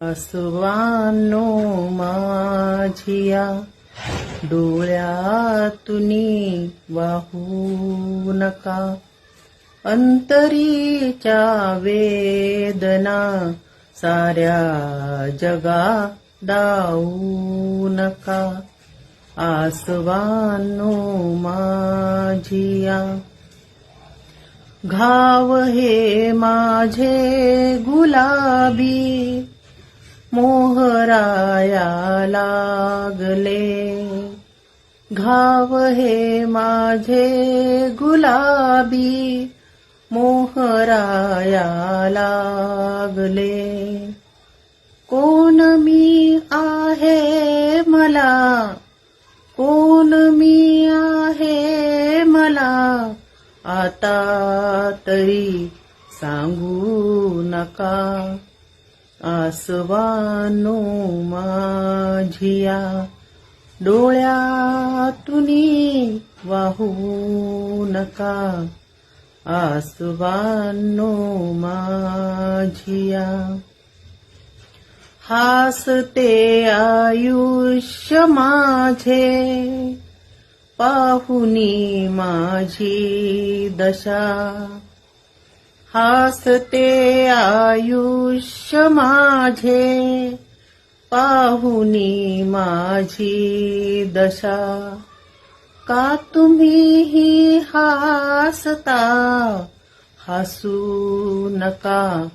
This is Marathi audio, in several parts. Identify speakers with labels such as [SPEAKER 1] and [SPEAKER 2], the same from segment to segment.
[SPEAKER 1] अस्वानो माझिया डोळ्यातुनी वाहू नका. अंतरीच्या वेदना साऱ्या जगा दाऊ नका. आसवानो माझिया घाव हे माझे गुलाबी मोहराया लागले. घाव हे माझे गुलाबी मोहराया लागले. कोण मी आहे मला? कोण मी आहे मला? आता तरी सांगू नका. आसवानो माझिया डोळ्यातुनी वाहू नका. आसवानो माझिया हासते आयुष्य माझे पाहुनी माझी दशा. हासते आयुष्य माझे पाहुनी माझी दशा. का तुम्हीही हासता? हसू नका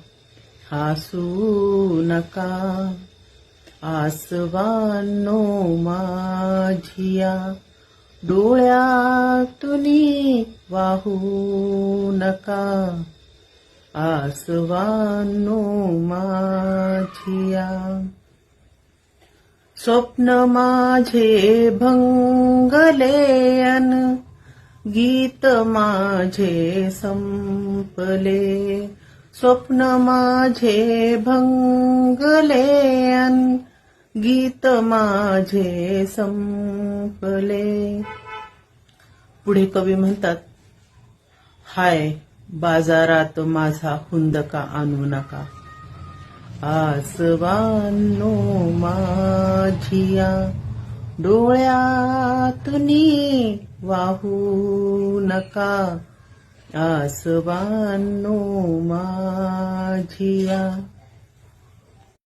[SPEAKER 1] हसू नका. आसवानो माझिया डोळ्यातुनी वाहू नका. आसवानो माझिया स्वप्न माझे भंगलेन गीत माझे संपले. स्वप्न माझे भंगलेन गीत माझे संपले. पुढे कवी म्हणतात हाय बाजारात माझा हुंदका आणू नका. आसवानो माझिया डोळ्यातुनी वाहू नका. आसवानो माझिया